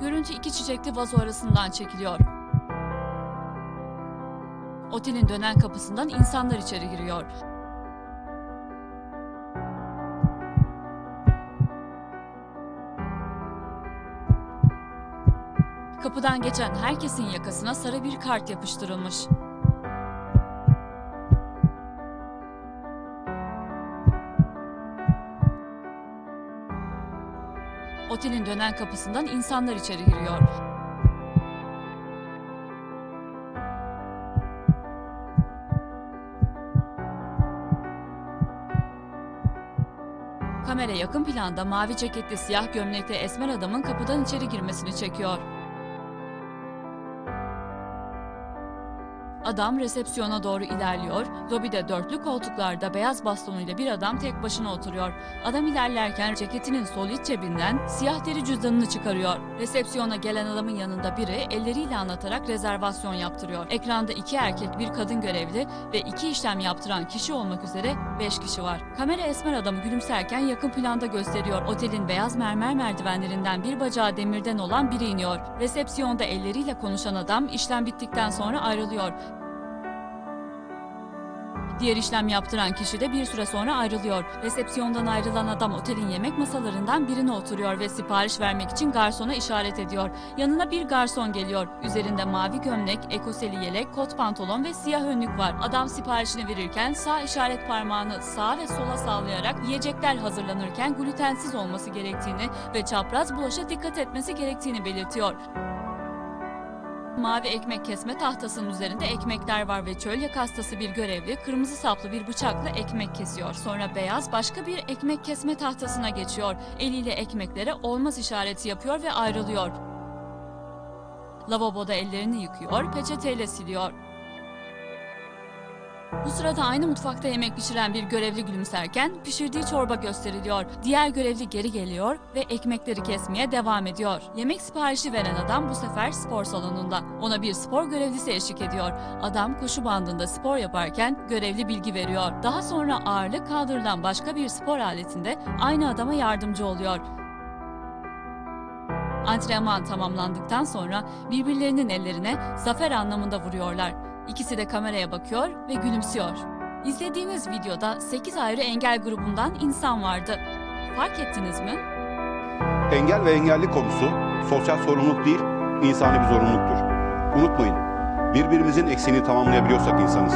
Görüntü iki çiçekli vazo arasından çekiliyor. Otelin dönen kapısından insanlar içeri giriyor. Kapıdan geçen herkesin yakasına sarı bir kart yapıştırılmış. Otelin dönen kapısından insanlar içeri giriyor. Kamera yakın planda mavi ceketli siyah gömlekli esmer adamın kapıdan içeri girmesini çekiyor. Adam resepsiyona doğru ilerliyor. Lobide dörtlü koltuklarda beyaz bastonuyla bir adam tek başına oturuyor. Adam ilerlerken ceketinin sol iç cebinden siyah deri cüzdanını çıkarıyor. Resepsiyona gelen adamın yanında biri elleriyle anlatarak rezervasyon yaptırıyor. Ekranda iki erkek, bir kadın görevli ve iki işlem yaptıran kişi olmak üzere beş kişi var. Kamera esmer adamı gülümserken yakın planda gösteriyor. Otelin beyaz mermer merdivenlerinden bir bacağı demirden olan biri iniyor. Resepsiyonda elleriyle konuşan adam işlem bittikten sonra ayrılıyor. Diğer işlem yaptıran kişi de bir süre sonra ayrılıyor. Resepsiyondan ayrılan adam otelin yemek masalarından birine oturuyor ve sipariş vermek için garsona işaret ediyor. Yanına bir garson geliyor. Üzerinde mavi gömlek, ekoseli yelek, kot pantolon ve siyah önlük var. Adam siparişini verirken sağ işaret parmağını sağa ve sola sallayarak yiyecekler hazırlanırken glutensiz olması gerektiğini ve çapraz bulaşa dikkat etmesi gerektiğini belirtiyor. Mavi ekmek kesme tahtasının üzerinde ekmekler var ve çölyak hastası bir görevli kırmızı saplı bir bıçakla ekmek kesiyor. Sonra beyaz başka bir ekmek kesme tahtasına geçiyor. Eliyle ekmeklere olmaz işareti yapıyor ve ayrılıyor. Lavaboda ellerini yıkıyor, peçeteyle siliyor. Bu sırada aynı mutfakta yemek pişiren bir görevli gülümserken pişirdiği çorba gösteriliyor. Diğer görevli geri geliyor ve ekmekleri kesmeye devam ediyor. Yemek siparişi veren adam bu sefer spor salonunda. Ona bir spor görevlisi eşlik ediyor. Adam koşu bandında spor yaparken görevli bilgi veriyor. Daha sonra ağırlık kaldırılan başka bir spor aletinde aynı adama yardımcı oluyor. Antrenman tamamlandıktan sonra birbirlerinin ellerine zafer anlamında vuruyorlar. İkisi de kameraya bakıyor ve gülümsüyor. İzlediğiniz videoda 8 ayrı engel grubundan insan vardı. Fark ettiniz mi? Engel ve engelli konusu sosyal sorumluluk değil, insani bir zorunluluktur. Unutmayın, birbirimizin eksiğini tamamlayabiliyorsak insanız.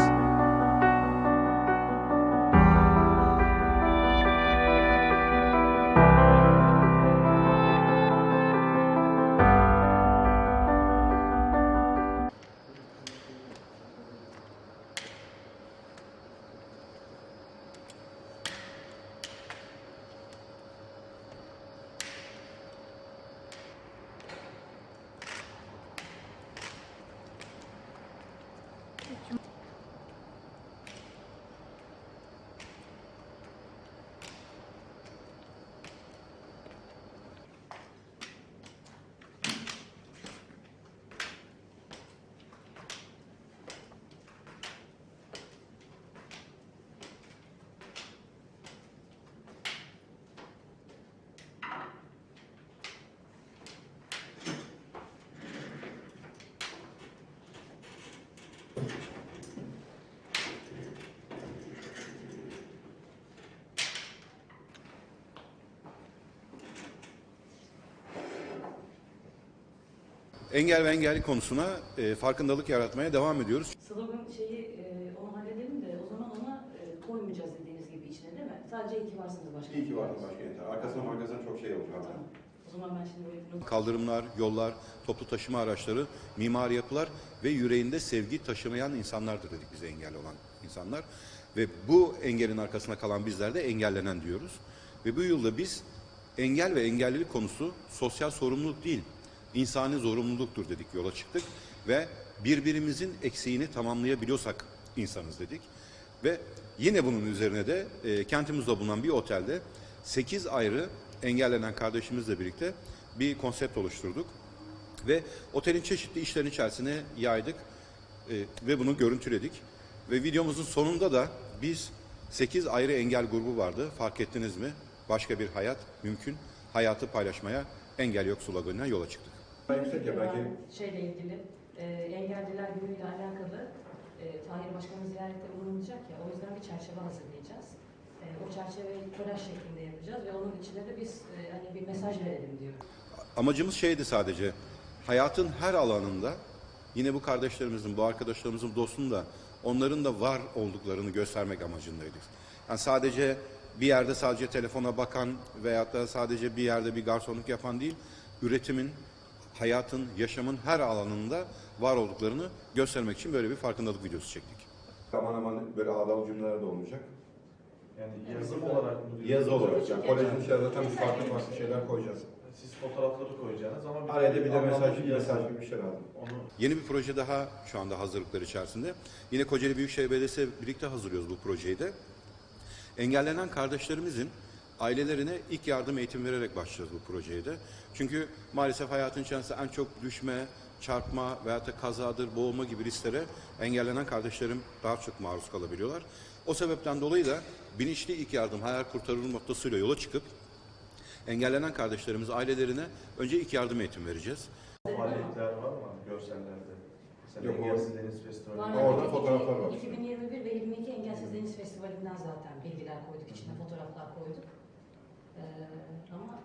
Engel ve engelli konusuna e, farkındalık yaratmaya devam ediyoruz. Slogan şeyi e, onu halledelim de o zaman ona e, koymayacağız dediğiniz gibi içine değil mi? Sadece iyi ki varsınız başkanım. İyi ki vardın başka yeter. Arkasına arkasına çok şey oldu. Tamam. O zaman ben şimdi Kaldırımlar, yollar, toplu taşıma araçları, mimari yapılar ve yüreğinde sevgi taşımayan insanlardır dedik bize engelli olan insanlar. Ve bu engelin arkasına kalan bizler de engellenen diyoruz. Ve bu yılda biz engel ve engellilik konusu sosyal sorumluluk değil, insani zorunluluktur dedik yola çıktık. Ve birbirimizin eksiğini tamamlayabiliyorsak insanız dedik. Ve yine bunun üzerine de e, kentimizde bulunan bir otelde 8 ayrı engellenen kardeşimizle birlikte bir konsept oluşturduk. Ve otelin çeşitli işlerin içerisine yaydık e, ve bunu görüntüledik. Ve videomuzun sonunda da biz 8 ayrı engel grubu vardı. Fark ettiniz mi? Başka bir hayat mümkün. Hayatı paylaşmaya engel yok sloganına yola çıktık. Yüksek ya, belki- Şeyle ilgili, e, engelliler günüyle alakalı e, Tahir Başkan'ın ziyarette bulunacak ya, o yüzden bir çerçeve hazırlayacağız. E, o çerçeveyi kolaj şeklinde yapacağız ve onun içinde de biz e, hani bir mesaj verelim diyoruz. Amacımız şeydi sadece, hayatın her alanında yine bu kardeşlerimizin, bu arkadaşlarımızın, dostun da onların da var olduklarını göstermek amacındaydık. Yani sadece bir yerde sadece telefona bakan veyahut da sadece bir yerde bir garsonluk yapan değil, üretimin, hayatın, yaşamın her alanında var olduklarını göstermek için böyle bir farkındalık videosu çektik. Aman aman böyle ağdalı cümleler de olmayacak. Yani yazım olarak mı? Yazı olarak. Yani kolejin içine zaten bir farklı farklı şeyler koyacağız. Siz fotoğrafları koyacaksınız ama bir Araya da bir de mesaj, bir yazı. mesaj gibi bir şey lazım. Onu Yeni bir proje daha şu anda hazırlıklar içerisinde. Yine Kocaeli Büyükşehir Belediyesi birlikte hazırlıyoruz bu projeyi de. Engellenen kardeşlerimizin ailelerine ilk yardım eğitim vererek başlayacağız bu projeye de. Çünkü maalesef hayatın içerisinde en çok düşme, çarpma veyahut da kazadır, boğulma gibi risklere engellenen kardeşlerim daha çok maruz kalabiliyorlar. O sebepten dolayı da bilinçli ilk yardım, hayal kurtarır mottosu yola çıkıp engellenen kardeşlerimiz ailelerine önce ilk yardım eğitim vereceğiz. faaliyetler var mı görsellerde? Mesela Yok, Engelsiz Deniz Festivali. Var. Orada fotoğraflar var. 2021 ve 22 Engelsiz Deniz Festivali'nden zaten bilgiler koyduk, içine fotoğraflar koyduk. Ee, ama